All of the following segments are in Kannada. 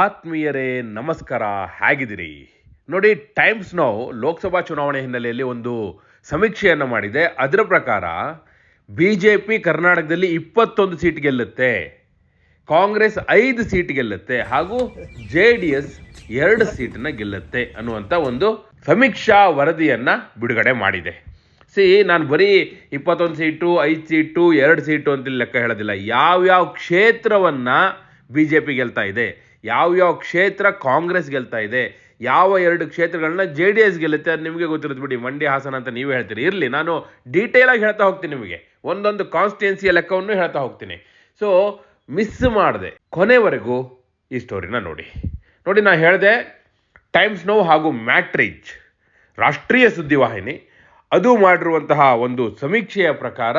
ಆತ್ಮೀಯರೇ, ನಮಸ್ಕಾರ, ಹೇಗಿದ್ದೀರಿ? ನೋಡಿ ಟೈಮ್ಸ್ ನಾವು ಲೋಕಸಭಾ ಚುನಾವಣೆ ಹಿನ್ನೆಲೆಯಲ್ಲಿ ಒಂದು ಸಮೀಕ್ಷೆಯನ್ನು ಮಾಡಿದೆ. ಅದರ ಪ್ರಕಾರ ಬಿ ಜೆ ಪಿ ಕರ್ನಾಟಕದಲ್ಲಿ ಇಪ್ಪತ್ತೊಂದು ಸೀಟ್ ಗೆಲ್ಲುತ್ತೆ, ಕಾಂಗ್ರೆಸ್ ಐದು ಸೀಟ್ ಗೆಲ್ಲುತ್ತೆ, ಹಾಗೂ ಜೆ ಡಿ ಎಸ್ ಎರಡು ಸೀಟನ್ನ ಗೆಲ್ಲುತ್ತೆ ಅನ್ನುವಂಥ ಒಂದು ಸಮೀಕ್ಷಾ ವರದಿಯನ್ನು ಬಿಡುಗಡೆ ಮಾಡಿದೆ. ಸಿ, ನಾನು ಬರೀ ಇಪ್ಪತ್ತೊಂದು ಸೀಟು, ಐದು ಸೀಟು, ಎರಡು ಸೀಟು ಅಂತ ಲೆಕ್ಕ ಹೇಳೋದಿಲ್ಲ. ಯಾವ್ಯಾವ ಕ್ಷೇತ್ರವನ್ನ ಬಿ ಜೆ ಪಿ ಗೆಲ್ತಾ ಇದೆ? ಯಾವ್ಯಾವ ಕ್ಷೇತ್ರ ಕಾಂಗ್ರೆಸ್ ಗೆಲ್ತಾ ಇದೆ, ಯಾವ ಎರಡು ಕ್ಷೇತ್ರಗಳನ್ನ ಜೆ ಡಿ ಎಸ್ ಗೆಲ್ಲುತ್ತೆ ಅದು ನಿಮಗೆ ಗೊತ್ತಿರುತ್ತೆ ಬಿಡಿ. ಮಂಡ್ಯ ಹಾಸನ ಅಂತ ನೀವು ಹೇಳ್ತೀರಿ. ಇರಲಿ, ನಾನು ಡೀಟೇಲ್ ಆಗಿ ಹೇಳ್ತಾ ಹೋಗ್ತೀನಿ ನಿಮಗೆ. ಒಂದೊಂದು ಕಾನ್ಸ್ಟಿಟ್ಯೂನ್ಸಿಯ ಲೆಕ್ಕವನ್ನು ಹೇಳ್ತಾ ಹೋಗ್ತೀನಿ. ಸೊ ಮಿಸ್ ಮಾಡಿದೆ. ಕೊನೆವರೆಗೂ ಈ ಸ್ಟೋರಿನ ನೋಡಿ. ನೋಡಿ ನಾನು ಹೇಳಿದೆ ಟೈಮ್ಸ್ ನೋ ಹಾಗೂ ಮ್ಯಾಟ್ರಿಜ್ ರಾಷ್ಟ್ರೀಯ ಸುದ್ದಿವಾಹಿನಿ ಅದು ಮಾಡಿರುವಂತಹ ಒಂದು ಸಮೀಕ್ಷೆಯ ಪ್ರಕಾರ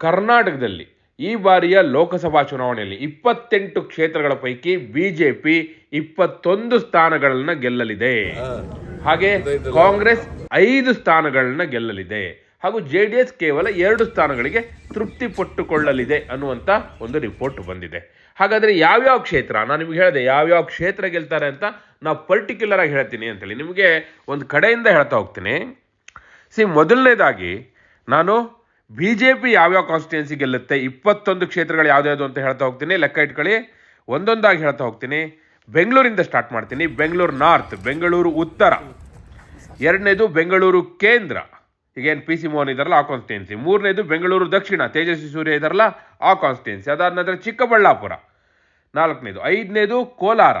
ಕರ್ನಾಟಕದಲ್ಲಿ ಈ ಬಾರಿಯ ಲೋಕಸಭಾ ಚುನಾವಣೆಯಲ್ಲಿ ಇಪ್ಪತ್ತೆಂಟು ಕ್ಷೇತ್ರಗಳ ಪೈಕಿ ಬಿಜೆಪಿ ಇಪ್ಪತ್ತೊಂದು ಸ್ಥಾನಗಳನ್ನು ಗೆಲ್ಲಲಿದೆ. ಹಾಗೆ ಕಾಂಗ್ರೆಸ್ ಐದು ಸ್ಥಾನಗಳನ್ನ ಗೆಲ್ಲಲಿದೆ. ಹಾಗೂ ಜೆ ಡಿ ಎಸ್ ಕೇವಲ ಎರಡು ಸ್ಥಾನಗಳಿಗೆ ತೃಪ್ತಿ ಪಟ್ಟುಕೊಳ್ಳಲಿದೆ ಅನ್ನುವಂಥ ಒಂದು ರಿಪೋರ್ಟ್ ಬಂದಿದೆ. ಹಾಗಾದ್ರೆ ಯಾವ್ಯಾವ ಕ್ಷೇತ್ರ? ನಾನು ನಿಮ್ಗೆ ಹೇಳಿದೆ ಯಾವ್ಯಾವ ಕ್ಷೇತ್ರ ಗೆಲ್ತಾರೆ ಅಂತ ನಾವು ಪರ್ಟಿಕ್ಯುಲರ್ ಆಗಿ ಹೇಳ್ತೀನಿ ಅಂತೇಳಿ ನಿಮಗೆ ಒಂದು ಕಡೆಯಿಂದ ಹೇಳ್ತಾ ಹೋಗ್ತೀನಿ. ಸಿ ಮೊದಲನೇದಾಗಿ ನಾನು ಬಿ ಜೆ ಪಿ ಯಾವ್ಯಾವ ಕಾನ್ಸ್ಟಿಟ್ಯೂನ್ಸಿ ಗೆಲ್ಲುತ್ತೆ? ಇಪ್ಪತ್ತೊಂದು ಕ್ಷೇತ್ರಗಳು ಯಾವ್ದ್ಯಾವ್ದು ಅಂತ ಹೇಳ್ತಾ ಹೋಗ್ತೀನಿ. ಲೆಕ್ಕ ಇಟ್ಕೊಳ್ಳಿ. ಒಂದೊಂದಾಗಿ ಹೇಳ್ತಾ ಹೋಗ್ತೀನಿ. ಬೆಂಗಳೂರಿಂದ ಸ್ಟಾರ್ಟ್ ಮಾಡ್ತೀನಿ. ಬೆಂಗಳೂರು ನಾರ್ತ್ ಬೆಂಗಳೂರು ಉತ್ತರ. ಎರಡನೇದು ಬೆಂಗಳೂರು ಕೇಂದ್ರ. ಈಗ ಏನು ಪಿ ಸಿ ಮೋಹನ್ ಇದಾರಲ್ಲ, ಆ ಕಾನ್ಸ್ಟಿಟ್ಯೂನ್ಸಿ ಮೂರನೇದು ಬೆಂಗಳೂರು ದಕ್ಷಿಣ. ತೇಜಸ್ವಿ ಸೂರ್ಯ ಇದಾರಲ್ಲ, ಆ ಕಾನ್ಸ್ಟಿಟ್ಯೂನ್ಸಿ ಅದಾದ ನಂತರ ಚಿಕ್ಕಬಳ್ಳಾಪುರ. ನಾಲ್ಕನೇದು. ಐದನೇದು ಕೋಲಾರ.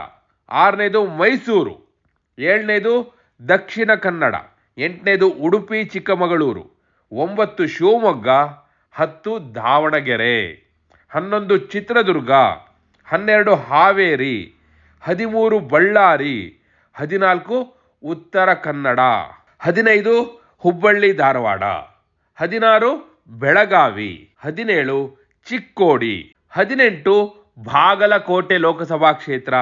ಆರನೇದು ಮೈಸೂರು. ಏಳನೇದು ದಕ್ಷಿಣ ಕನ್ನಡ. ಎಂಟನೇದು ಉಡುಪಿ, ಚಿಕ್ಕಮಗಳೂರು. ಒಂಬತ್ತು ಶಿವಮೊಗ್ಗ, ಹತ್ತು ದಾವಣಗೆರೆ, ಹನ್ನೊಂದು ಚಿತ್ರದುರ್ಗ, ಹನ್ನೆರಡು ಹಾವೇರಿ, ಹದಿಮೂರು ಬಳ್ಳಾರಿ, ಹದಿನಾಲ್ಕು ಉತ್ತರ ಕನ್ನಡ, ಹದಿನೈದು ಹುಬ್ಬಳ್ಳಿ ಧಾರವಾಡ, ಹದಿನಾರು ಬೆಳಗಾವಿ, ಹದಿನೇಳು ಚಿಕ್ಕೋಡಿ, ಹದಿನೆಂಟು ಬಾಗಲಕೋಟೆ ಲೋಕಸಭಾ ಕ್ಷೇತ್ರ,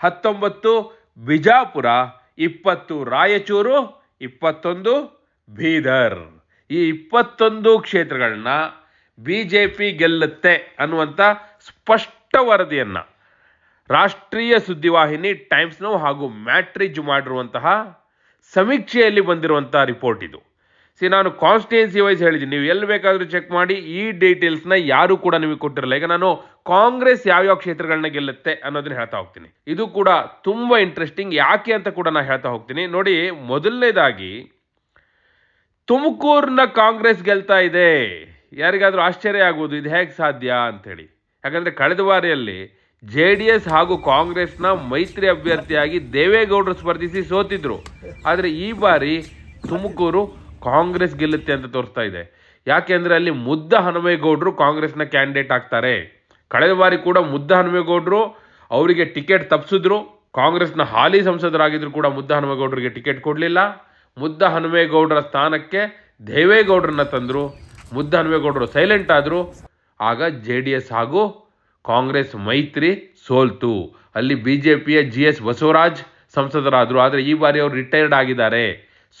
ಹತ್ತೊಂಬತ್ತು ಬಿಜಾಪುರ, ಇಪ್ಪತ್ತು ರಾಯಚೂರು, ಇಪ್ಪತ್ತೊಂದು ಬೀದರ್. ಈ ಇಪ್ಪತ್ತೊಂದು ಕ್ಷೇತ್ರಗಳನ್ನ ಬಿ ಜೆ ಪಿ ಗೆಲ್ಲುತ್ತೆ ಅನ್ನುವಂಥ ಸ್ಪಷ್ಟ ವರದಿಯನ್ನು ರಾಷ್ಟ್ರೀಯ ಸುದ್ದಿವಾಹಿನಿ ಟೈಮ್ಸ್ ನೌ ಹಾಗೂ ಮ್ಯಾಟ್ರಿಜ್ ಮಾಡಿರುವಂತಹ ಸಮೀಕ್ಷೆಯಲ್ಲಿ ಬಂದಿರುವಂಥ ರಿಪೋರ್ಟ್ ಇದು. ಸಿ, ನಾನು ಕಾನ್ಸ್ಟಿಟ್ಯೂನ್ಸಿ ವೈಸ್ ಹೇಳಿದ್ದೀನಿ. ನೀವು ಎಲ್ಲಿ ಬೇಕಾದರೂ ಚೆಕ್ ಮಾಡಿ, ಈ ಡೀಟೇಲ್ಸ್ನ ಯಾರು ಕೂಡ ನಿಮಗೆ ಕೊಟ್ಟಿರಲ್ಲ. ಈಗ ನಾನು ಕಾಂಗ್ರೆಸ್ ಯಾವ್ಯಾವ ಕ್ಷೇತ್ರಗಳನ್ನ ಗೆಲ್ಲುತ್ತೆ ಅನ್ನೋದನ್ನ ಹೇಳ್ತಾ ಹೋಗ್ತೀನಿ. ಇದು ಕೂಡ ತುಂಬ ಇಂಟ್ರೆಸ್ಟಿಂಗ್ ಯಾಕೆ ಅಂತ ಕೂಡ ನಾನು ಹೇಳ್ತಾ ಹೋಗ್ತೀನಿ. ನೋಡಿ, ಮೊದಲನೇದಾಗಿ ತುಮಕೂರಿನ ಕಾಂಗ್ರೆಸ್ ಗೆಲ್ತಾ ಇದೆ. ಯಾರಿಗಾದರೂ ಆಶ್ಚರ್ಯ ಆಗುವುದು, ಇದು ಹೇಗೆ ಸಾಧ್ಯ ಅಂಥೇಳಿ. ಯಾಕಂದರೆ ಕಳೆದ ಬಾರಿಯಲ್ಲಿ ಜೆ ಡಿ ಎಸ್ ಹಾಗೂ ಕಾಂಗ್ರೆಸ್ನ ಮೈತ್ರಿ ಅಭ್ಯರ್ಥಿಯಾಗಿ ದೇವೇಗೌಡರು ಸ್ಪರ್ಧಿಸಿ ಸೋತಿದ್ರು. ಆದರೆ ಈ ಬಾರಿ ತುಮಕೂರು ಕಾಂಗ್ರೆಸ್ ಗೆಲ್ಲುತ್ತೆ ಅಂತ ತೋರಿಸ್ತಾ ಇದೆ. ಯಾಕೆಂದ್ರೆ ಅಲ್ಲಿ ಮುದ್ದ ಹನುಮೇಗೌಡರು ಕಾಂಗ್ರೆಸ್ನ ಕ್ಯಾಂಡಿಡೇಟ್ ಆಗ್ತಾರೆ. ಕಳೆದ ಬಾರಿ ಕೂಡ ಮುದ್ದ ಹನುಮೇಗೌಡರು ಅವರಿಗೆ ಟಿಕೆಟ್ ತಪ್ಪಿಸಿದ್ರು ಕಾಂಗ್ರೆಸ್ನ ಹಾಲಿ ಸಂಸದರಾಗಿದ್ರು ಕೂಡ ಮುದ್ದ ಹನುಮೇಗೌಡರಿಗೆ ಟಿಕೆಟ್ ಕೊಡಲಿಲ್ಲ. ಮುದ್ದ ಹನುಮೇಗೌಡರ ಸ್ಥಾನಕ್ಕೆ ದೇವೇಗೌಡರನ್ನ ತಂದರು. ಮುದ್ದ ಹನುಮೇಗೌಡರು ಸೈಲೆಂಟ್ ಆದರು. ಆಗ ಜೆ ಡಿ ಎಸ್ ಹಾಗೂ ಕಾಂಗ್ರೆಸ್ ಮೈತ್ರಿ ಸೋಲ್ತು. ಅಲ್ಲಿ ಬಿ ಜೆ ಪಿಯ ಜಿ ಎಸ್ ಬಸವರಾಜ್ ಸಂಸದರಾದರು. ಆದರೆ ಈ ಬಾರಿ ಅವರು ರಿಟೈರ್ಡ್ ಆಗಿದ್ದಾರೆ.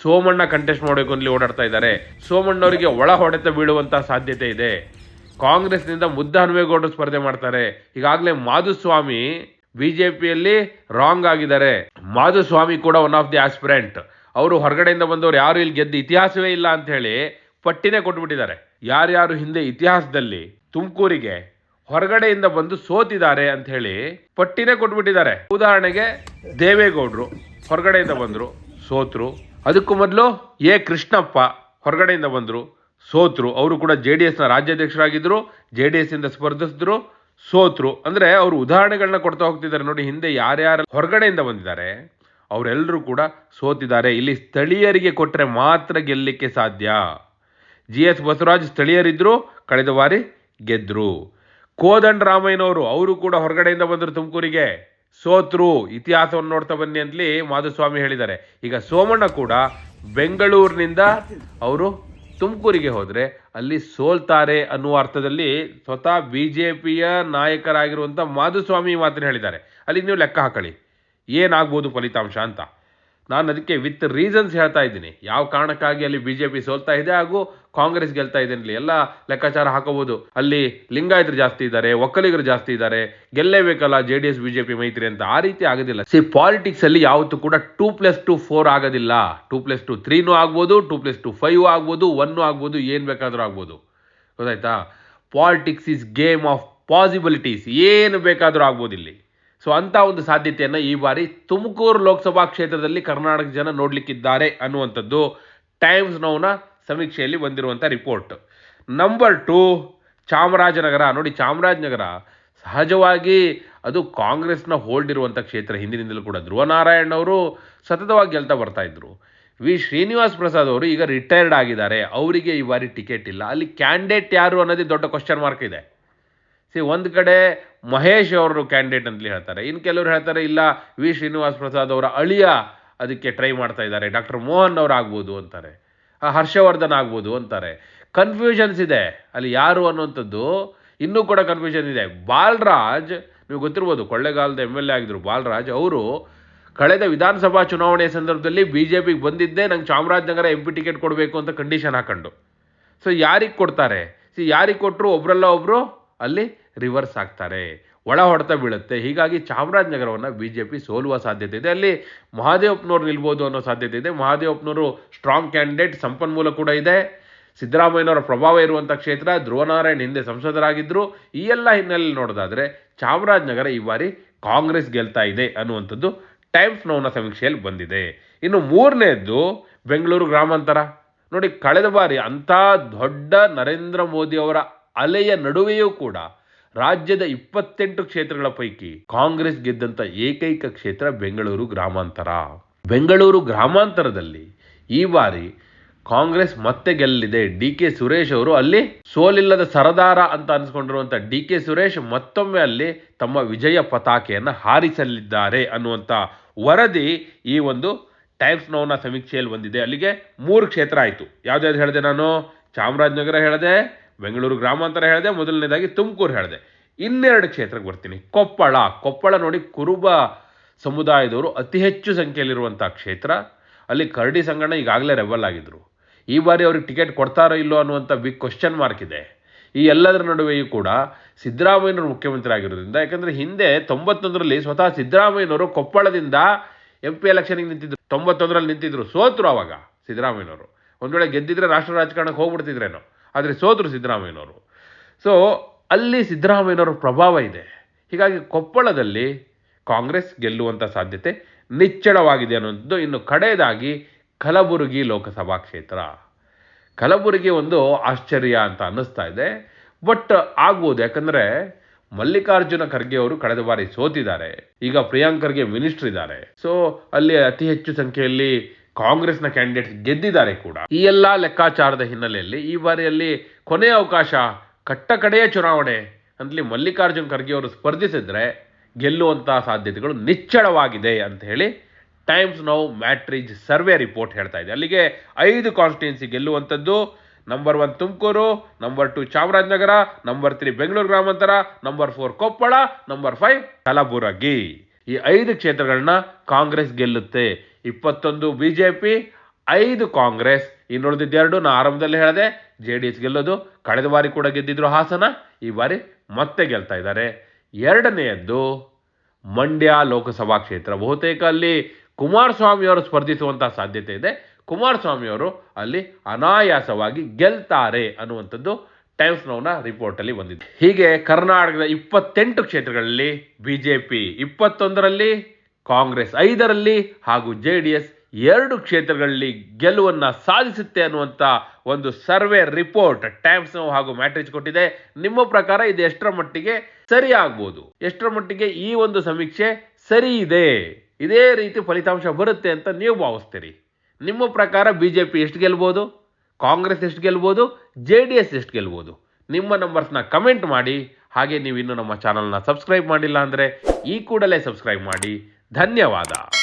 ಸೋಮಣ್ಣ ಕಂಟೆಸ್ಟ್ ಮಾಡಬೇಕು ಅಲ್ಲಿ ಓಡಾಡ್ತಾ ಇದ್ದಾರೆ. ಸೋಮಣ್ಣವರಿಗೆ ಒಳ ಹೊಡೆತ ಬೀಳುವಂತಹ ಸಾಧ್ಯತೆ ಇದೆ. ಕಾಂಗ್ರೆಸ್ನಿಂದ ಮುದ್ದ ಹನುಮೇಗೌಡರು ಸ್ಪರ್ಧೆ ಮಾಡ್ತಾರೆ. ಈಗಾಗಲೇ ಮಾಧುಸ್ವಾಮಿ ಬಿಜೆಪಿಯಲ್ಲಿ ರಾಂಗ್ ಆಗಿದ್ದಾರೆ. ಮಾಧುಸ್ವಾಮಿ ಕೂಡ ಒನ್ ಆಫ್ ದಿ ಆಸ್ಪಿರೆಂಟ್ ಅವರು ಹೊರಗಡೆಯಿಂದ ಬಂದವರು ಯಾರು ಇಲ್ಲಿ ಗೆದ್ದ ಇತಿಹಾಸವೇ ಇಲ್ಲ ಅಂತ ಹೇಳಿ ಪಟ್ಟಿನೇ ಕೊಟ್ಬಿಟ್ಟಿದ್ದಾರೆ. ಯಾರ್ಯಾರು ಹಿಂದೆ ಇತಿಹಾಸದಲ್ಲಿ ತುಮಕೂರಿಗೆ ಹೊರಗಡೆಯಿಂದ ಬಂದು ಸೋತಿದ್ದಾರೆ ಅಂತ ಹೇಳಿ ಪಟ್ಟಿನೇ ಕೊಟ್ಬಿಟ್ಟಿದ್ದಾರೆ. ಉದಾಹರಣೆಗೆ ದೇವೇಗೌಡರು ಹೊರಗಡೆಯಿಂದ ಬಂದರು, ಸೋತರು. ಅದಕ್ಕೂ ಮೊದಲು ಎ ಕೃಷ್ಣಪ್ಪ ಹೊರಗಡೆಯಿಂದ ಬಂದರು, ಸೋತರು. ಅವರು ಕೂಡ ಜೆ ಡಿ ಎಸ್ನ ರಾಜ್ಯಾಧ್ಯಕ್ಷರಾಗಿದ್ದರು ಜೆ ಡಿ ಎಸ್ ಇಂದ ಸ್ಪರ್ಧಿಸಿದ್ರು, ಸೋತರು. ಅಂದರೆ ಅವರು ಉದಾಹರಣೆಗಳನ್ನ ಕೊಡ್ತಾ ಹೋಗ್ತಿದ್ದಾರೆ. ನೋಡಿ, ಹಿಂದೆ ಯಾರ್ಯಾರು ಹೊರಗಡೆಯಿಂದ ಬಂದಿದ್ದಾರೆ ಅವರೆಲ್ಲರೂ ಕೂಡ ಸೋತಿದ್ದಾರೆ. ಇಲ್ಲಿ ಸ್ಥಳೀಯರಿಗೆ ಕೊಟ್ಟರೆ ಮಾತ್ರ ಗೆಲ್ಲಲಿಕ್ಕೆ ಸಾಧ್ಯ. ಜಿ ಎಸ್ ಬಸವರಾಜ್ ಸ್ಥಳೀಯರಿದ್ದರು ಕಳೆದ ಬಾರಿ ಗೆದ್ದರು ಕೋದಂಡ ರಾಮಯ್ಯನವರು, ಅವರು ಕೂಡ ಹೊರಗಡೆಯಿಂದ ಬಂದರು ತುಮಕೂರಿಗೆ. ಸೋತ್ರು, ಇತಿಹಾಸವನ್ನು ನೋಡ್ತಾ ಬನ್ನಿ ಅಂತಲಿ ಮಾಧುಸ್ವಾಮಿ ಹೇಳಿದ್ದಾರೆ. ಈಗ ಸೋಮಣ್ಣ ಕೂಡ ಬೆಂಗಳೂರಿನಿಂದ ಅವರು ತುಮಕೂರಿಗೆ ಹೋದರೆ ಅಲ್ಲಿ ಸೋಲ್ತಾರೆ ಅನ್ನುವ ಅರ್ಥದಲ್ಲಿ ಸ್ವತಃ ಬಿ ಜೆ ಪಿಯ ನಾಯಕರಾಗಿರುವಂಥ ಮಾಧುಸ್ವಾಮಿ ಮಾತ್ರ ಮಾತನ್ನು ಹೇಳಿದ್ದಾರೆ. ಅಲ್ಲಿ ನೀವು ಲೆಕ್ಕ ಹಾಕೊಳ್ಳಿ ಏನಾಗ್ಬೋದು ಫಲಿತಾಂಶ ಅಂತ. ನಾನು ಅದಕ್ಕೆ ವಿತ್ ರೀಸನ್ಸ್ ಹೇಳ್ತಾ ಇದ್ದೀನಿ. ಯಾವ ಕಾರಣಕ್ಕಾಗಿ ಅಲ್ಲಿ ಬಿ ಜೆ ಪಿ ಸೋಲ್ತಾ ಇದೆ ಹಾಗೂ ಕಾಂಗ್ರೆಸ್ ಗೆಲ್ತಾ ಇದೆ ಅಲ್ಲಿ ಎಲ್ಲ ಲೆಕ್ಕಾಚಾರ ಹಾಕೋಬಹುದು. ಅಲ್ಲಿ ಲಿಂಗಾಯತರು ಜಾಸ್ತಿ ಇದ್ದಾರೆ, ಒಕ್ಕಲಿಗರು ಜಾಸ್ತಿ ಇದ್ದಾರೆ, ಗೆಲ್ಲೇಬೇಕಲ್ಲ ಜೆ ಡಿ ಎಸ್ ಬಿಜೆಪಿ ಮೈತ್ರಿ ಅಂತ ಆ ರೀತಿ ಆಗೋದಿಲ್ಲ. ಸಿ ಪಾಲಿಟಿಕ್ಸ್ ಅಲ್ಲಿ ಯಾವತ್ತು ಕೂಡ ಟೂ ಪ್ಲಸ್ ಟು ಫೋರ್ ಆಗೋದಿಲ್ಲ. ಟೂ ಪ್ಲಸ್ ಟು ತ್ರೀನೂ ಆಗ್ಬೋದು ಟೂ ಪ್ಲಸ್ ಟು ಫೈವ್ ಆಗ್ಬೋದು ಒನ್ನು ಆಗ್ಬೋದು, ಏನು ಬೇಕಾದರೂ ಆಗ್ಬೋದು. ಗೊತ್ತಾಯ್ತಾ? Politics is game of possibilities ಏನು ಬೇಕಾದರೂ ಆಗ್ಬೋದು ಇಲ್ಲಿ. ಸೊ ಅಂಥ ಒಂದು ಸಾಧ್ಯತೆಯನ್ನು ಈ ಬಾರಿ ತುಮಕೂರು ಲೋಕಸಭಾ ಕ್ಷೇತ್ರದಲ್ಲಿ ಕರ್ನಾಟಕ ಜನ ನೋಡಲಿಕ್ಕಿದ್ದಾರೆ ಅನ್ನುವಂಥದ್ದು ಟೈಮ್ಸ್ ನೌನ ಸಮೀಕ್ಷೆಯಲ್ಲಿ ಬಂದಿರುವಂಥ ರಿಪೋರ್ಟ್ ನಂಬರ್ ಟು ಚಾಮರಾಜನಗರ. ನೋಡಿ, ಚಾಮರಾಜನಗರ ಸಹಜವಾಗಿ ಅದು ಕಾಂಗ್ರೆಸ್ನ ಹೋಲ್ಡ್ ಇರುವಂಥ ಕ್ಷೇತ್ರ ಹಿಂದಿನಿಂದಲೂ ಕೂಡ. ಧ್ರುವನಾರಾಯಣ್ ಅವರು ಸತತವಾಗಿ ಗೆಲ್ತಾ ಬರ್ತಾ ಇದ್ರು. ವಿ. ಶ್ರೀನಿವಾಸ್ ಪ್ರಸಾದ್ ಅವರು ಈಗ ರಿಟೈರ್ಡ್ ಆಗಿದ್ದಾರೆ. ಅವರಿಗೆ ಈ ಬಾರಿ ಟಿಕೆಟ್ ಇಲ್ಲ. ಅಲ್ಲಿ ಕ್ಯಾಂಡಿಡೇಟ್ ಯಾರು ಅನ್ನೋದೇ ದೊಡ್ಡ ಕ್ವಶನ್ ಮಾರ್ಕ್ ಇದೆ. ಸಿ ಒಂದು ಕಡೆ ಮಹೇಶ್ ಅವರು ಕ್ಯಾಂಡಿಡೇಟ್ ಅಂತಲೇ ಹೇಳ್ತಾರೆ. ಇನ್ನು ಕೆಲವರು ಹೇಳ್ತಾರೆ, ಇಲ್ಲ, ವಿ. ಶ್ರೀನಿವಾಸ್ ಪ್ರಸಾದ್ ಅವರ ಅಳಿಯ ಅದಕ್ಕೆ ಟ್ರೈ ಮಾಡ್ತಾ ಇದ್ದಾರೆ. ಡಾಕ್ಟರ್ ಮೋಹನ್ ಅವರು ಆಗ್ಬೋದು ಅಂತಾರೆ. ಹರ್ಷವರ್ಧನ್ ಆಗ್ಬೋದು ಅಂತಾರೆ. ಕನ್ಫ್ಯೂಷನ್ಸ್ ಇದೆ. ಅಲ್ಲಿ ಯಾರು ಅನ್ನುವಂಥದ್ದು ಇನ್ನೂ ಕೂಡ ಕನ್ಫ್ಯೂಷನ್ ಇದೆ. ಬಾಲರಾಜ್, ನೀವು ಗೊತ್ತಿರ್ಬೋದು, ಕೊಳ್ಳೆಗಾಲದ ಎಂ ಎಲ್ ಎ ಆಗಿದ್ರು ಬಾಲರಾಜ್ ಅವರು ಕಳೆದ ವಿಧಾನಸಭಾ ಚುನಾವಣೆ ಸಂದರ್ಭದಲ್ಲಿ ಬಿ ಜೆ ಪಿಗೆ ಬಂದಿದ್ದೇ ನಂಗೆ ಚಾಮರಾಜನಗರ ಎಂ ಪಿ ಟಿಕೆಟ್ ಕೊಡಬೇಕು ಅಂತ ಕಂಡೀಷನ್ ಹಾಕೊಂಡು. ಸೊ ಯಾರಿಗೆ ಕೊಡ್ತಾರೆ? ಸಿ ಯಾರಿಗೆ ಕೊಟ್ಟರು ಒಬ್ರಲ್ಲ ಒಬ್ರು ಅಲ್ಲಿ ರಿವರ್ಸ್ ಆಗ್ತಾರೆ. ಒಳ ಹೊಡೆತ ಬೀಳುತ್ತೆ. ಹೀಗಾಗಿ ಚಾಮರಾಜನಗರವನ್ನು ಬಿ ಜೆ ಪಿ ಸೋಲುವ ಸಾಧ್ಯತೆ ಇದೆ. ಅಲ್ಲಿ ಮಹಾದೇವಪ್ಪನವ್ರು ನಿಲ್ಬೋದು ಅನ್ನೋ ಸಾಧ್ಯತೆ ಇದೆ. ಮಹಾದೇವಪ್ಪನವರು ಸ್ಟ್ರಾಂಗ್ ಕ್ಯಾಂಡಿಡೇಟ್ ಸಂಪನ್ಮೂಲ ಕೂಡ ಇದೆ. ಸಿದ್ದರಾಮಯ್ಯನವರ ಪ್ರಭಾವ ಇರುವಂಥ ಕ್ಷೇತ್ರ, ಧ್ರುವನಾರಾಯಣ್ ಹಿಂದೆ ಸಂಸದರಾಗಿದ್ದರು ಈ ಎಲ್ಲ ಹಿನ್ನೆಲೆಯಲ್ಲಿ ನೋಡೋದಾದರೆ ಚಾಮರಾಜನಗರ ಈ ಬಾರಿ ಕಾಂಗ್ರೆಸ್ ಗೆಲ್ತಾ ಇದೆ ಅನ್ನುವಂಥದ್ದು ಟೈಮ್ಸ್ ನೋವ್ನ ಸಮೀಕ್ಷೆಯಲ್ಲಿ ಬಂದಿದೆ. ಇನ್ನು ಮೂರನೇದ್ದು ಬೆಂಗಳೂರು ಗ್ರಾಮಾಂತರ. ನೋಡಿ, ಕಳೆದ ಬಾರಿ ಅಂಥ ದೊಡ್ಡ ನರೇಂದ್ರ ಮೋದಿ ಅವರ ಅಲೆಯ ನಡುವೆಯೂ ಕೂಡ ರಾಜ್ಯದ ಇಪ್ಪತ್ತೆಂಟು ಕ್ಷೇತ್ರಗಳ ಪೈಕಿ ಕಾಂಗ್ರೆಸ್ ಗೆದ್ದಂಥ ಏಕೈಕ ಕ್ಷೇತ್ರ ಬೆಂಗಳೂರು ಗ್ರಾಮಾಂತರ. ಬೆಂಗಳೂರು ಗ್ರಾಮಾಂತರದಲ್ಲಿ ಈ ಬಾರಿ ಕಾಂಗ್ರೆಸ್ ಮತ್ತೆ ಗೆಲ್ಲಲಿದೆ ಡಿ ಕೆ ಸುರೇಶ್ ಅವರು ಅಲ್ಲಿ ಸೋಲಿಲ್ಲದ ಸರದಾರ ಅಂತ ಅನಿಸ್ಕೊಂಡಿರುವಂಥ ಡಿ ಕೆ ಸುರೇಶ್ ಮತ್ತೊಮ್ಮೆ ಅಲ್ಲಿ ತಮ್ಮ ವಿಜಯ ಪತಾಕೆಯನ್ನು ಹಾರಿಸಲಿದ್ದಾರೆ ಅನ್ನುವಂಥ ವರದಿ ಈ ಒಂದು ಟೈಮ್ಸ್ ನೌನ ಸಮೀಕ್ಷೆಯಲ್ಲಿ ಬಂದಿದೆ. ಅಲ್ಲಿಗೆ ಮೂರು ಕ್ಷೇತ್ರ ಆಯಿತು. ಯಾವ್ದು ಹೇಳಿದೆ ನಾನು? ಚಾಮರಾಜನಗರ ಹೇಳಿದೆ ಬೆಂಗಳೂರು ಗ್ರಾಮಾಂತರ ಹೇಳಿದೆ, ಮೊದಲನೇದಾಗಿ ತುಮಕೂರು ಹೇಳಿದೆ. ಇನ್ನೆರಡು ಕ್ಷೇತ್ರಕ್ಕೆ ಬರ್ತೀನಿ. ಕೊಪ್ಪಳ ಕೊಪ್ಪಳ ನೋಡಿ ಕುರುಬ ಸಮುದಾಯದವರು ಅತಿ ಹೆಚ್ಚು ಸಂಖ್ಯೆಯಲ್ಲಿರುವಂಥ ಕ್ಷೇತ್ರ. ಅಲ್ಲಿ ಕರಡಿ ಸಂಗಣ ಈಗಾಗಲೇ ರೆಬಲ್ ಆಗಿದ್ರು. ಈ ಬಾರಿ ಅವ್ರಿಗೆ ಟಿಕೆಟ್ ಕೊಡ್ತಾರೋ ಇಲ್ಲೋ ಅನ್ನುವಂಥ ಬಿಗ್ ಕ್ವಶನ್ ಮಾರ್ಕ್ ಇದೆ. ಈ ಎಲ್ಲದರ ನಡುವೆಯೂ ಕೂಡ ಸಿದ್ದರಾಮಯ್ಯನವರು ಮುಖ್ಯಮಂತ್ರಿ ಆಗಿರೋದ್ರಿಂದ ಯಾಕಂದರೆ ಹಿಂದೆ ತೊಂಬತ್ತೊಂದರಲ್ಲಿ ಸ್ವತಃ ಸಿದ್ದರಾಮಯ್ಯನವರು ಕೊಪ್ಪಳದಿಂದ ಎಂ ಪಿ ಎಲೆಕ್ಷನಿಗೆ ನಿಂತಿದ್ರು. ತೊಂಬತ್ತೊಂದರಲ್ಲಿ ನಿಂತಿದ್ರು. ಸೋತರು ಆವಾಗ ಸಿದ್ದರಾಮಯ್ಯನವರು. ಒಂದು ವೇಳೆ ಗೆದ್ದಿದ್ರೆ ರಾಷ್ಟ್ರ ರಾಜಕಾರಣಕ್ಕೆ ಹೋಗ್ಬಿಡ್ತಿದ್ರೇನೋ. ಆದರೆ ಸೋತರು ಸಿದ್ದರಾಮಯ್ಯನವರು. ಸೊ ಅಲ್ಲಿ ಸಿದ್ದರಾಮಯ್ಯನವರ ಪ್ರಭಾವ ಇದೆ. ಹೀಗಾಗಿ ಕೊಪ್ಪಳದಲ್ಲಿ ಕಾಂಗ್ರೆಸ್ ಗೆಲ್ಲುವಂಥ ಸಾಧ್ಯತೆ ನಿಚ್ಚಳವಾಗಿದೆ ಅನ್ನೋದು ಇನ್ನು ಕಡೆಯದಾಗಿ ಕಲಬುರಗಿ ಲೋಕಸಭಾ ಕ್ಷೇತ್ರ. ಕಲಬುರಗಿ ಒಂದು ಆಶ್ಚರ್ಯ ಅಂತ ಅನ್ನಿಸ್ತಾ ಇದೆ. ಬಟ್ ಆಗ್ಬೋದು, ಯಾಕಂದರೆ ಮಲ್ಲಿಕಾರ್ಜುನ ಖರ್ಗೆ ಅವರು ಕಳೆದ ಬಾರಿ ಸೋತಿದ್ದಾರೆ. ಈಗ ಪ್ರಿಯಾಂಕರ್ಗೆ ಮಿನಿಸ್ಟರ್ ಇದ್ದಾರೆ. ಸೊ ಅಲ್ಲಿ ಅತಿ ಹೆಚ್ಚು ಸಂಖ್ಯೆಯಲ್ಲಿ ಕಾಂಗ್ರೆಸ್ನ ಕ್ಯಾಂಡಿಡೇಟ್ಸ್ ಗೆದ್ದಿದ್ದಾರೆ ಕೂಡ. ಈ ಎಲ್ಲ ಲೆಕ್ಕಾಚಾರದ ಹಿನ್ನೆಲೆಯಲ್ಲಿ ಈ ಬಾರಿಯಲ್ಲಿ ಕೊನೆಯ ಅವಕಾಶ ಕಟ್ಟ ಕಡೆಯ ಚುನಾವಣೆ ಅಂತಲಿ ಮಲ್ಲಿಕಾರ್ಜುನ್ ಖರ್ಗೆ ಅವರು ಸ್ಪರ್ಧಿಸಿದ್ರೆ ಗೆಲ್ಲುವಂತಹ ಸಾಧ್ಯತೆಗಳು ನಿಚ್ಚಳವಾಗಿದೆ ಅಂತ ಹೇಳಿ Times Now Matrize survey report ಹೇಳ್ತಾ ಇದೆ. ಅಲ್ಲಿಗೆ ಐದು constituency ಗೆಲ್ಲುವಂಥದ್ದು number one Tumakuru number two Chamarajanagar number three Bengaluru ಗ್ರಾಮಾಂತರ number four Koppal number five Kalaburagi. ಈ ಐದು ಕ್ಷೇತ್ರಗಳನ್ನ ಕಾಂಗ್ರೆಸ್ ಗೆಲ್ಲುತ್ತೆ. ಇಪ್ಪತ್ತೊಂದು ಬಿ ಜೆ ಪಿ ಐದು ಕಾಂಗ್ರೆಸ್. ಇನ್ನುಳಿದಿದ್ದೆರಡು ನಾ ಆರಂಭದಲ್ಲಿ ಹೇಳಿದೆ ಜೆ ಡಿ ಎಸ್ ಗೆಲ್ಲೋದು. ಕಳೆದ ಬಾರಿ ಕೂಡ ಗೆದ್ದಿದ್ರು ಹಾಸನ. ಈ ಬಾರಿ ಮತ್ತೆ ಗೆಲ್ತಾ ಇದ್ದಾರೆ. ಎರಡನೆಯದ್ದು ಮಂಡ್ಯ ಲೋಕಸಭಾ ಕ್ಷೇತ್ರ. ಬಹುತೇಕ ಅಲ್ಲಿ ಕುಮಾರಸ್ವಾಮಿಯವರು ಸ್ಪರ್ಧಿಸುವಂಥ ಸಾಧ್ಯತೆ ಇದೆ. ಕುಮಾರಸ್ವಾಮಿಯವರು ಅಲ್ಲಿ ಅನಾಯಾಸವಾಗಿ ಗೆಲ್ತಾರೆ ಅನ್ನುವಂಥದ್ದು ಟೈಮ್ಸ್ ನೋವ್ನ ರಿಪೋರ್ಟಲ್ಲಿ ಬಂದಿದೆ. ಹೀಗೆ ಕರ್ನಾಟಕದ ಇಪ್ಪತ್ತೆಂಟು ಕ್ಷೇತ್ರಗಳಲ್ಲಿ ಬಿ ಜೆ ಪಿ ಇಪ್ಪತ್ತೊಂದರಲ್ಲಿ ಕಾಂಗ್ರೆಸ್ ಐದರಲ್ಲಿ ಹಾಗೂ ಜೆ ಡಿ ಎಸ್ ಎರಡು ಕ್ಷೇತ್ರಗಳಲ್ಲಿ ಗೆಲುವನ್ನು ಸಾಧಿಸುತ್ತೆ ಅನ್ನುವಂಥ ಒಂದು ಸರ್ವೆ ರಿಪೋರ್ಟ್ ಟೈಮ್ಸ್ ಹಾಗೂ ಮ್ಯಾಟ್ರಿಚ್ ಕೊಟ್ಟಿದೆ. ನಿಮ್ಮ ಪ್ರಕಾರ ಇದು ಎಷ್ಟರ ಮಟ್ಟಿಗೆ ಸರಿ ಆಗ್ಬೋದು? ಎಷ್ಟರ ಮಟ್ಟಿಗೆ ಈ ಒಂದು ಸಮೀಕ್ಷೆ ಸರಿ ಇದೆ? ಇದೇ ರೀತಿ ಫಲಿತಾಂಶ ಬರುತ್ತೆ ಅಂತ ನೀವು ಭಾವಿಸ್ತೀರಿ. ನಿಮ್ಮ ಪ್ರಕಾರ ಬಿ ಜೆ ಪಿ ಎಷ್ಟು ಗೆಲ್ಬೋದು? ಕಾಂಗ್ರೆಸ್ ಎಷ್ಟು ಗೆಲ್ಬೋದು? ಜೆ ಡಿ ಎಸ್ ಎಷ್ಟು ಗೆಲ್ಬೋದು? ನಿಮ್ಮ ನಂಬರ್ಸ್ನ ಕಮೆಂಟ್ ಮಾಡಿ. ಹಾಗೆ ನೀವು ಇನ್ನೂ ನಮ್ಮ ಚಾನಲ್ನ ಸಬ್ಸ್ಕ್ರೈಬ್ ಮಾಡಿಲ್ಲ ಅಂದರೆ ಈ ಕೂಡಲೇ ಸಬ್ಸ್ಕ್ರೈಬ್ ಮಾಡಿ. धन्यवाद।